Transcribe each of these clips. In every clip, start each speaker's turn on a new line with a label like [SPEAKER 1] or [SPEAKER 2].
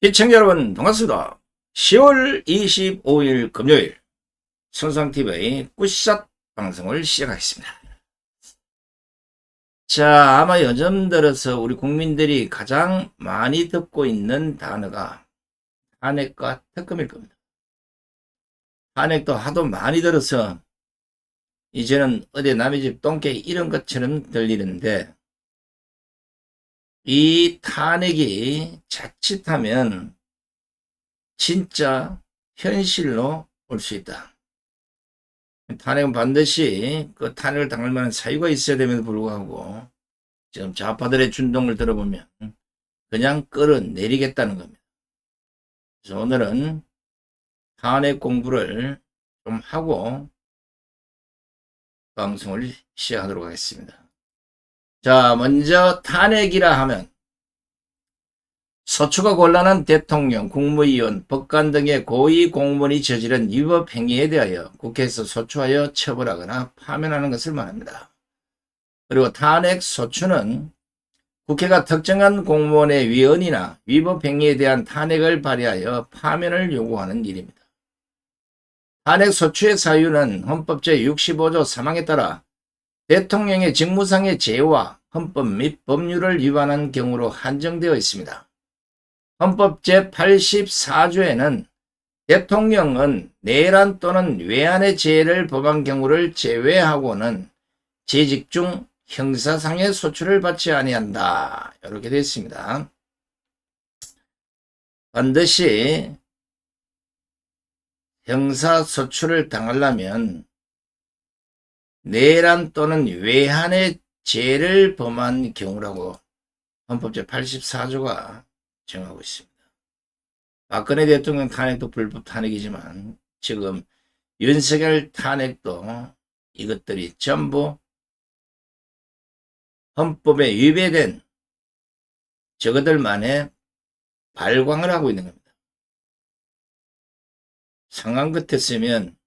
[SPEAKER 1] 시청자 여러분 반갑습니다. 10월 25일 금요일 손상TV의 굿샷 방송을 시작하겠습니다. 자, 아마 요즘 들어서 우리 국민들이 가장 많이 듣고 있는 단어가 탄핵과 특검일 겁니다. 탄핵도 하도 많이 들어서 이제는 어디 남의 집 똥개 이런 것처럼 들리는데 이 탄핵이 자칫하면 진짜 현실로 올 수 있다. 탄핵은 반드시 그 탄핵을 당할 만한 사유가 있어야 됨에도 불구하고 지금 좌파들의 준동을 들어보면 그냥 끌어내리겠다는 겁니다. 그래서 오늘은 탄핵 공부를 좀 하고 방송을 시작하도록 하겠습니다. 자, 먼저 탄핵이라 하면 서초가 곤란한 대통령, 국무위원, 법관 등의 고위 공무원이 저지른 위법 행위에 대하여 국회에서 소추하여 처벌하거나 파면하는 것을 말합니다. 그리고 탄핵 소추는 국회가 특정한 공무원의 위헌이나 위법 행위에 대한 탄핵을 발의하여 파면을 요구하는 일입니다. 탄핵 소추의 사유는 헌법 제65조 3항에 따라 대통령의 직무상의 죄와 헌법 및 법률을 위반한 경우로 한정되어 있습니다. 헌법 제84조에는 대통령은 내란 또는 외환의 죄를 범한 경우를 제외하고는 재직 중 형사상의 소출을 받지 아니한다. 이렇게 되어 있습니다. 반드시 형사 소출을 당하려면 내란 또는 외환의 죄를 범한 경우라고 헌법 제 84조가 정하고 있습니다. 박근혜 대통령 탄핵도 불법 탄핵이지만 지금 윤석열 탄핵도 이것들이 전부 헌법에 위배된 저것들만의 발광을 하고 있는 겁니다. 상황 같았으면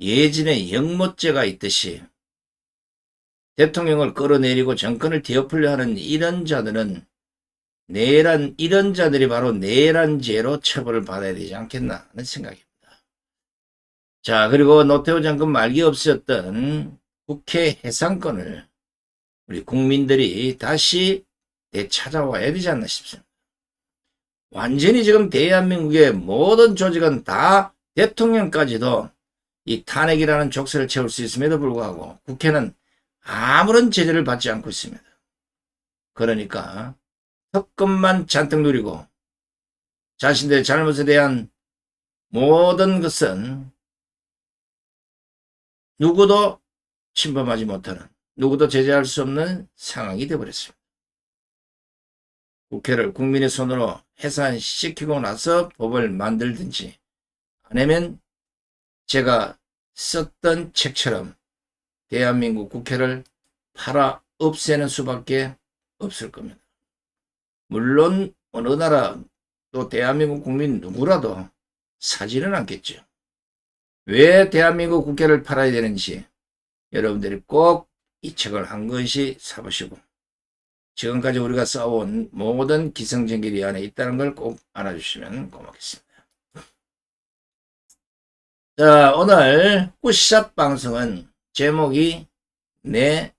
[SPEAKER 1] 예진의 영모죄가 있듯이 대통령을 끌어내리고 정권을 뒤엎으려 하는 이런 자들은 내란 이런 자들이 바로 내란죄로 처벌을 받아야 되지 않겠나 하는 생각입니다. 자 그리고 노태우 정권 말기 없었던 국회 해상권을 우리 국민들이 다시 되찾아와야 되지 않나 싶습니다. 완전히 지금 대한민국의 모든 조직은 다 대통령까지도 이 탄핵이라는 족쇄를 채울 수 있음에도 불구하고 국회는 아무런 제재를 받지 않고 있습니다. 그러니까 특권만 잔뜩 누리고 자신들의 잘못에 대한 모든 것은 누구도 침범하지 못하는 누구도 제재할 수 없는 상황이 되어버렸습니다. 국회를 국민의 손으로 해산시키고 나서 법을 만들든지 아니면 제가 썼던 책처럼 대한민국 국회를 팔아 없애는 수밖에 없을 겁니다. 물론 어느 나라 또 대한민국 국민 누구라도 사지는 않겠죠. 왜 대한민국 국회를 팔아야 되는지 여러분들이 꼭 이 책을 한 권씩 사보시고 지금까지 우리가 싸워온 모든 기성정결이 안에 있다는 걸 꼭 알아주시면 고맙겠습니다. 자, 오늘 굿샷 방송은 제목이 내,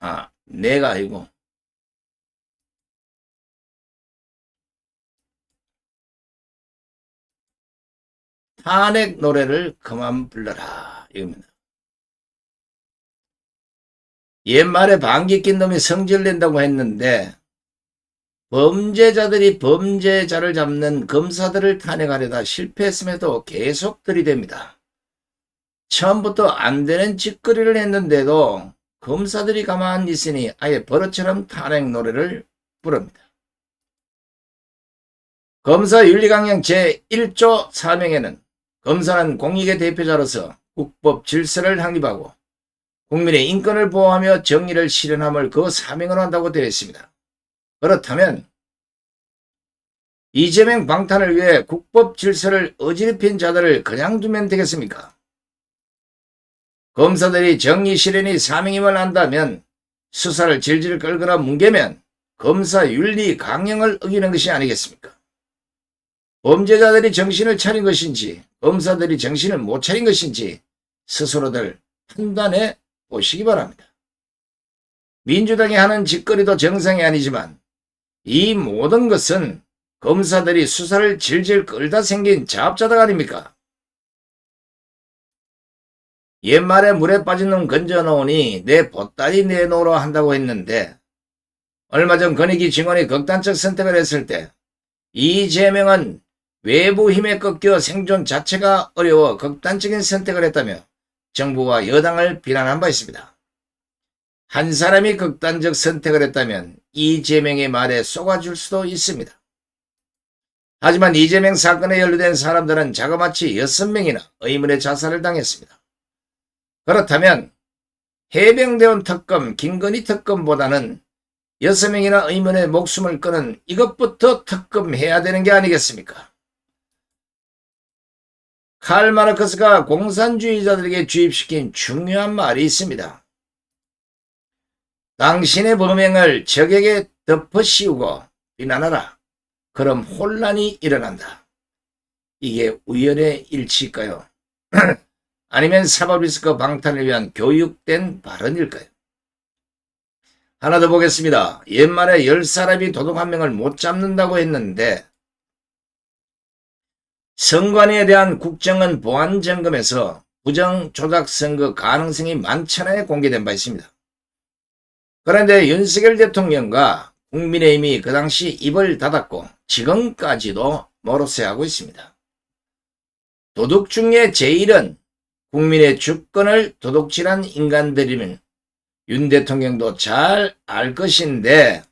[SPEAKER 1] 아, 내가 아니고, 탄핵 노래를 그만 불러라. 이겁니다. 옛말에 방귀 낀 놈이 성질 낸다고 했는데, 범죄자들이 범죄자를 잡는 검사들을 탄핵하려다 실패했음에도 계속 들이댑니다. 처음부터 안 되는 짓거리를 했는데도 검사들이 가만히 있으니 아예 버릇처럼 탄핵 노래를 부릅니다. 검사 윤리강령 제1조 4명에는 검사는 공익의 대표자로서 국법 질서를 확립하고 국민의 인권을 보호하며 정의를 실현함을 그 사명으로 한다고 되어 있습니다. 그렇다면 이재명 방탄을 위해 국법 질서를 어지럽힌 자들을 그냥 두면 되겠습니까? 검사들이 정의 실현이 사명임을 안다면 수사를 질질 끌거나 뭉개면 검사 윤리 강령을 어기는 것이 아니겠습니까? 범죄자들이 정신을 차린 것인지 검사들이 정신을 못 차린 것인지 스스로들 판단해 보시기 바랍니다. 민주당이 하는 짓거리도 정상이 아니지만 이 모든 것은 검사들이 수사를 질질 끌다 생긴 자업자득 아닙니까? 옛말에 물에 빠진 놈 건져놓으니 내 보따리 내놓으라 한다고 했는데 얼마 전 권익위 증언이 극단적 선택을 했을 때 이재명은 외부 힘에 꺾여 생존 자체가 어려워 극단적인 선택을 했다며 정부와 여당을 비난한 바 있습니다. 한 사람이 극단적 선택을 했다면 이재명의 말에 속아줄 수도 있습니다. 하지만 이재명 사건에 연루된 사람들은 자그마치 6명이나 의문의 자살을 당했습니다. 그렇다면 해병대원 특검, 김건희 특검보다는 6명이나 의문의 목숨을 끊은 이것부터 특검해야 되는 게 아니겠습니까? 칼 마르크스가 공산주의자들에게 주입시킨 중요한 말이 있습니다. 당신의 범행을 적에게 덮어씌우고 비난하라. 그럼 혼란이 일어난다. 이게 우연의 일치일까요? 아니면 사법리스크 방탄을 위한 교육된 발언일까요? 하나 더 보겠습니다. 옛말에 열 사람이 도둑 한 명을 못 잡는다고 했는데 선관위에 대한 국정원 보안 점검에서 부정 조작 선거 가능성이 많잖아요 공개된 바 있습니다. 그런데 윤석열 대통령과 국민의힘이 그 당시 입을 닫았고 지금까지도 모로세하고 있습니다. 도둑 중에 제일은 국민의 주권을 도둑질한 인간들이면 윤 대통령도 잘 알 것인데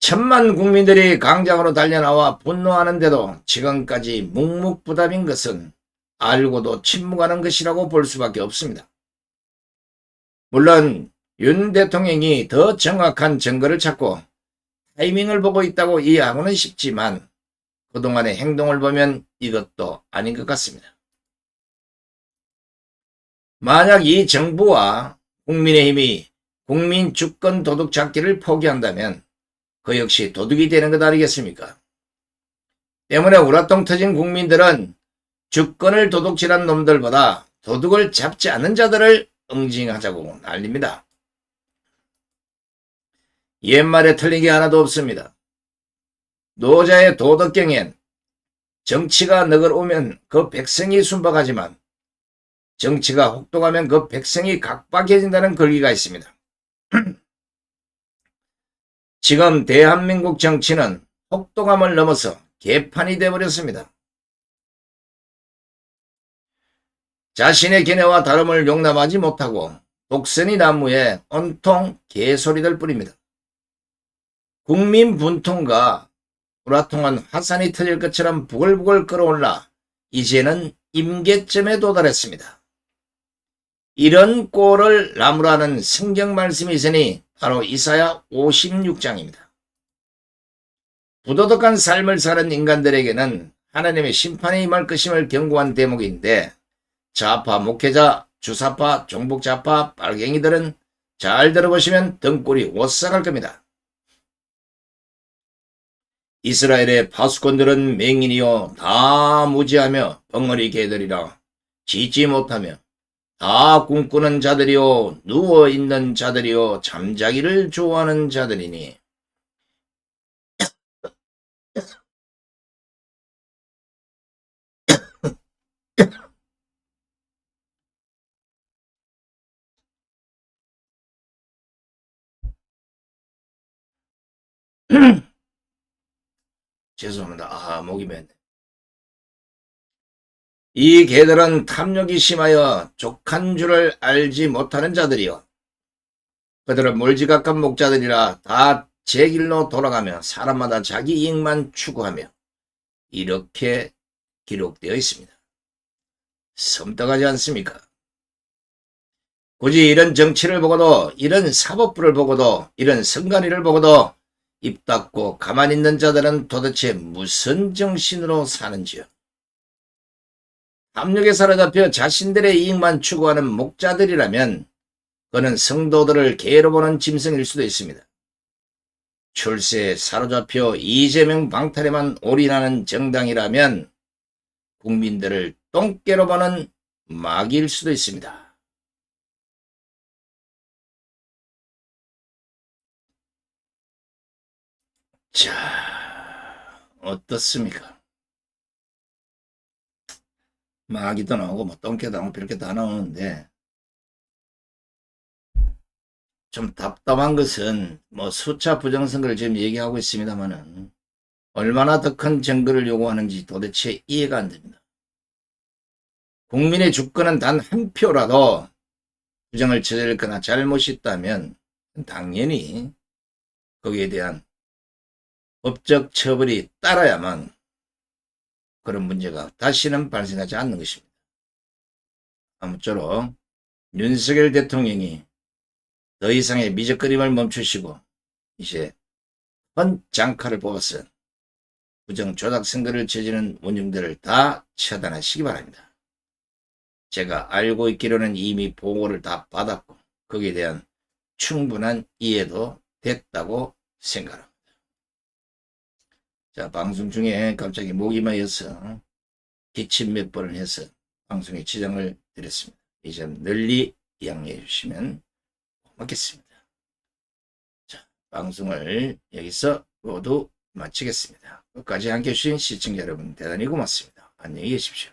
[SPEAKER 1] 천만 국민들이 강장으로 달려나와 분노하는데도 지금까지 묵묵부답인 것은 알고도 침묵하는 것이라고 볼 수밖에 없습니다. 물론 윤 대통령이 더 정확한 증거를 찾고 타이밍을 보고 있다고 이해하고는 싶지만 그동안의 행동을 보면 이것도 아닌 것 같습니다. 만약 이 정부와 국민의힘이 국민 주권 도둑 잡기를 포기한다면 그 역시 도둑이 되는 것 아니겠습니까? 때문에 우라통 터진 국민들은 주권을 도둑질한 놈들보다 도둑을 잡지 않는 자들을 응징하자고 난립니다. 옛말에 틀린 게 하나도 없습니다. 노자의 도덕경엔 정치가 넉을 오면 그 백성이 순박하지만 정치가 혹독하면 그 백성이 각박해진다는 글귀가 있습니다. 지금 대한민국 정치는 혹독함을 넘어서 개판이 되어버렸습니다. 자신의 견해와 다름을 용납하지 못하고 독선이 나무에 온통 개소리들 뿐입니다. 국민 분통과 우라통한 화산이 터질 것처럼 부글부글 끌어올라 이제는 임계점에 도달했습니다. 이런 꼴을 나무라는 성경 말씀이 있으니 바로 이사야 56장입니다. 부도덕한 삶을 사는 인간들에게는 하나님의 심판이 임할 것임을 경고한 대목인데 좌파 목회자, 주사파, 종북자파, 빨갱이들은 잘 들어보시면 등골이 오싹할 겁니다. 이스라엘의 파수꾼들은 맹인이요 다 무지하며 벙어리 개들이라 짖지 못하며 다 꿈꾸는 자들이요 누워있는 자들이요 잠자기를 좋아하는 자들이니 죄송합니다. 아, 목이 맸네. 이 개들은 탐욕이 심하여 족한 줄을 알지 못하는 자들이요. 그들은 몰지각한 목자들이라 다 제 길로 돌아가며 사람마다 자기 이익만 추구하며 이렇게 기록되어 있습니다. 섬뜩하지 않습니까? 굳이 이런 정치를 보고도 이런 사법부를 보고도 이런 선관위를 보고도 입 닫고 가만히 있는 자들은 도대체 무슨 정신으로 사는지요? 압력에 사로잡혀 자신들의 이익만 추구하는 목자들이라면 그는 성도들을 개로 보는 짐승일 수도 있습니다. 출세에 사로잡혀 이재명 방탄에만 올인하는 정당이라면 국민들을 똥개로 보는 마귀일 수도 있습니다. 자, 어떻습니까? 마귀도 나오고 뭐 똥개도 나오고 별게 다 나오는데 좀 답답한 것은 뭐 수차 부정선거를 지금 얘기하고 있습니다만은 얼마나 더큰 증거를 요구하는지 도대체 이해가 안 됩니다. 국민의 주권은 단 한 표라도 부정을 저질거나 잘못이 있다면 당연히 거기에 대한 법적 처벌이 따라야만 그런 문제가 다시는 발생하지 않는 것입니다. 아무쪼록 윤석열 대통령이 더 이상의 미적거림을 멈추시고 이제 큰 장칼을 뽑아서 부정 조작 선거를 저지르는 원흉들을 다 처단하시기 바랍니다. 제가 알고 있기로는 이미 보고를 다 받았고 거기에 대한 충분한 이해도 됐다고 생각합니다. 자 방송 중에 갑자기 목이 마여서 기침 몇 번을 해서 방송에 지장을 드렸습니다. 이 점 널리 양해해 주시면 고맙겠습니다. 자 방송을 여기서 모두 마치겠습니다. 끝까지 함께 해주신 시청자 여러분 대단히 고맙습니다. 안녕히 계십시오.